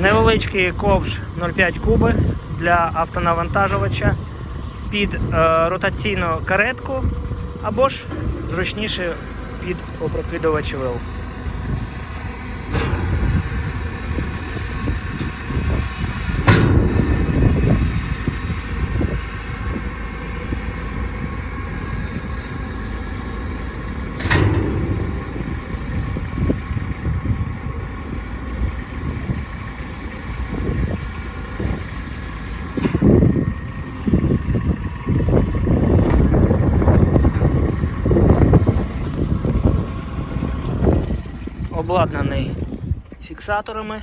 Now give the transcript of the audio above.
Невеличкий ковш 0,5 куби для автонавантажувача під е, ротаційну каретку або ж зручніше під опрокидувач вил. Обладнаний фіксаторами